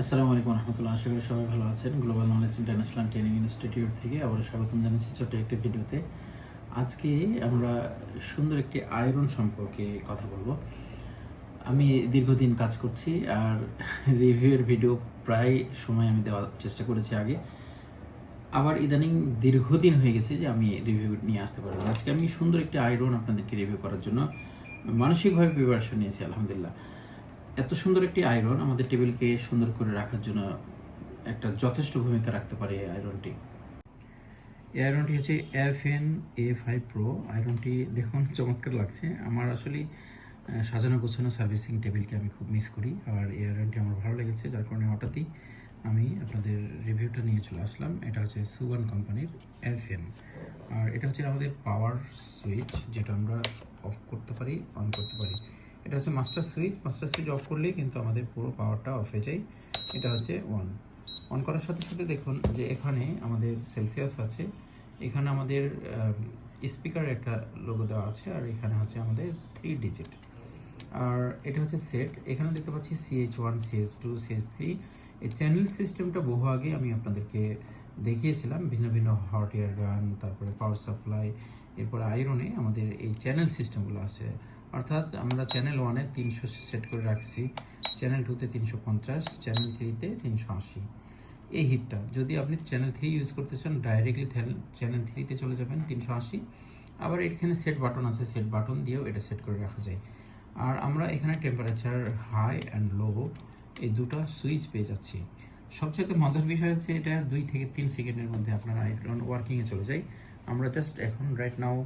আসসালামু আলাইকুম রহমতুল্লাহ, আশা করি সবাই ভালো আছেন। Global knowledge international training institute থেকে আবার স্বাগতম জানাচ্ছি ছোট্ট একটি ভিডিওতে। আজকে আমরা সুন্দর একটি আয়রন সম্পর্কে কথা বলব। আমি দীর্ঘদিন কাজ করছি আর রিভিউয়ের ভিডিও প্রায় সময় আমি দেওয়ার চেষ্টা করেছি আগে। আবার ইদানিং দীর্ঘদিন হয়ে গেছে যে আমি রিভিউ নিয়ে আসতে পারব। আজকে আমি সুন্দর একটি আয়রন আপনাদেরকে রিভিউ করার জন্য মানসিকভাবে প্রিপারেশন নিয়েছি, আলহামদুলিল্লাহ। এত সুন্দর একটি আয়রন আমাদের টেবিলকে সুন্দর করে রাখার জন্য একটা যথেষ্ট ভূমিকা রাখতে পারে এই আয়রনটি এই আয়রনটি হচ্ছে F N A five pro আয়রনটি দেখুন, চমৎকার লাগছে। আমার আসলে সাজানো গোছানো সার্ভিসিং টেবিলকে আমি খুব মিস করি। আর এই আয়রনটি আমার ভালো লেগেছে, যার কারণে হঠাৎই আমি আপনাদের রিভিউটা নিয়ে চলে আসলাম। এটা হচ্ছে সুগান কোম্পানির এফ এন আর এটা হচ্ছে আমাদের পাওয়ার সুইচ যেটা আমরা অফ করতে পারি অন করতে পারি। এটা হচ্ছে master switch master switch off করলেই কিন্তু আমাদের পুরো পাওয়ারটা অফ হয়ে যায়। এটা হচ্ছে ওয়ান অন করার সাথে সাথে দেখুন যে এখানে আমাদের সেলসিয়াস আছে। এখানে আমাদের স্পিকার একটা লোগো দেওয়া আছে আর এখানে হচ্ছে আমাদের থ্রি ডিজিট আর এটা হচ্ছে সেট এখানে দেখতে পাচ্ছি CH one CS two CS three এই চ্যানেল সিস্টেমটা বহু আগে আমি আপনাদেরকে দেখিয়েছিলাম ভিন্ন ভিন্ন হট এয়ার গান তারপরে পাওয়ার সাপ্লাই এরপরে আয়রনে আমাদের এই চ্যানেল সিস্টেমগুলো আছে। অর্থাৎ আমরা চ্যানেল ওয়ানে তিনশো সেট করে রাখছি। চ্যানেল টুতে তিনশো পঞ্চাশ চ্যানেল থ্রিতে তিনশো আশি। এই হিটটা যদি আপনি চ্যানেল থ্রি ইউজ করতে চান ডাইরেক্টলি চ্যানেল থ্রিতে চলে যাবেন তিনশো আশি। আবার এখানে সেট বাটন আছে সেট বাটন দিয়েও এটা সেট করে রাখা যায়। আর আমরা এখানে টেম্পারেচার হাই অ্যান্ড লো এই দুটো সুইচ পেয়ে যাচ্ছি। সবচেয়ে মজার বিষয় হচ্ছে এটা দুই থেকে তিন সেকেন্ডের মধ্যে আপনার আইরন ওয়ার্কিংয়ে চলে যায় আমরা জাস্ট এখন রাইট নাও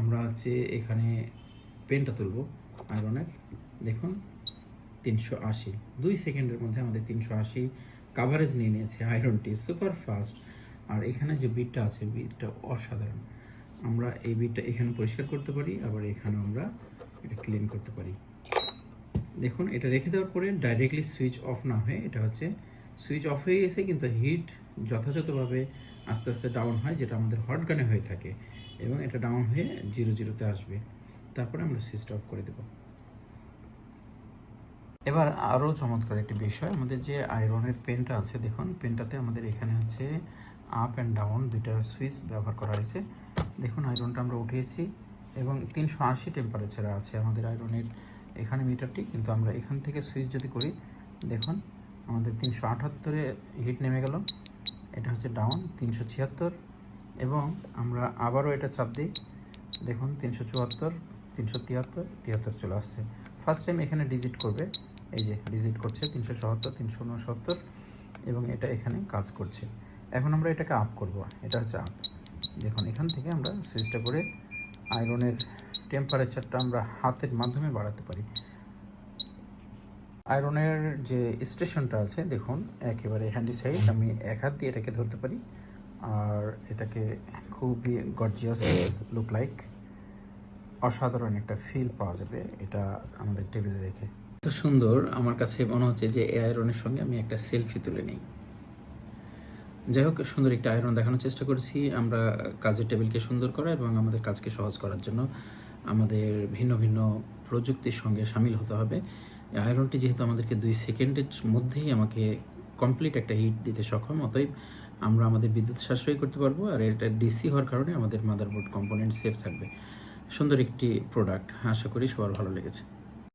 আমরা হচ্ছে এখানে পেনটা তুলবো আয়রনের দেখুন, তিনশো আশি। দুই সেকেন্ডের মধ্যে আমাদের তিনশো আশি কাভারেজ নিয়ে নিয়েছে আয়রনটি সুপার ফাস্ট আর এখানে যে বিটটা আছে বিটটা অসাধারণ। আমরা এই বিটটা এখানে পরিষ্কার করতে পারি, আবার এখানে আমরা এটা ক্লিন করতে পারি। দেখুন, এটা রেখে দেওয়ার পরে ডাইরেক্টলি সুইচ অফ না হয়ে এটা হচ্ছে সুইচ অফ হয়ে গেছে, কিন্তু হিট যথাযথভাবে আস্তে আস্তে ডাউন হয়, যেটা আমাদের হট গানে হয়ে থাকে এবং এটা ডাউন হয়ে জিরো জিরোতে আসবে। তারপরে আমরা সুইচটা অফ করে দেবো। এবার আরও চমৎকার একটি বিষয়, আমাদের যে আয়রনের পেনটা আছে, দেখুন পেনটাতে আমাদের এখানে হচ্ছে আপ অ্যান্ড ডাউন দুইটা সুইচ ব্যবহার করা হয়েছে। দেখুন আয়রনটা আমরা উঠিয়েছি এবং তিনশো আশি টেম্পারেচারে আছে আমাদের আয়রনের এখানে মিটারটি কিন্তু আমরা এখান থেকে সুইচ যদি করি, দেখুন আমাদের তিনশো আটাত্তরে হিট নেমে গেল। এটা হচ্ছে ডাউন, তিনশো ছিয়াত্তর। এবং আমরা আবারও এটা চাপ দিই। দেখুন, তিনশো চুয়াত্তর, তিনশো তিয়াত্তর তিয়াত্তর চলে আসছে। ফার্স্ট টাইম এখানে ডিজিট করবে। এই যে ডিজিট করছে, তিনশো সত্তর, তিনশো উনসত্তর। এবং এটা এখানে কাজ করছে। এখন আমরা এটাকে আপ করব। এটা হচ্ছে আপ দেখুন, এখান থেকে আমরা সুইচটা করে আয়রনের টেম্পারেচারটা আমরা হাতের মাধ্যমে বাড়াতে পারি। আয়রনের যে স্টেশনটা আছে, দেখুন, একেবারে হ্যান্ডি সাইড আমি এক হাত দিয়ে এটাকে ধরতে পারি। আর এটাকে খুবই গর্জিয়াস লুক লাইক অসাধারণ একটা ফিল পাওয়া যাবে এটা আমাদের টেবিলে রেখে। এত সুন্দর আমার কাছে মনে হচ্ছে যে এই আয়রনের সঙ্গে আমি একটা সেলফি তুলে নিই। যাই হোক, সুন্দর একটা আয়রন দেখানোর চেষ্টা করেছি। আমরা কাজের টেবিলকে সুন্দর করা এবং আমাদের কাজকে সহজ করার জন্য আমাদের ভিন্ন ভিন্ন প্রযুক্তির সঙ্গে সামিল হতে হবে। আয়রনটি যেহেতু আমাদেরকে দুই সেকেন্ডের মধ্যেই আমাকে কমপ্লিট একটা হিট দিতে সক্ষম, অতএব আমরা আমাদের বিদ্যুৎ সাশ্রয় করতে পারব আর এটা ডিসি হওয়ার কারণে আমাদের মাদারবোর্ড কম্পোনেন্ট সেফ থাকবে। সুন্দর একটি প্রোডাক্ট আশা করি সবার ভালো লেগেছে।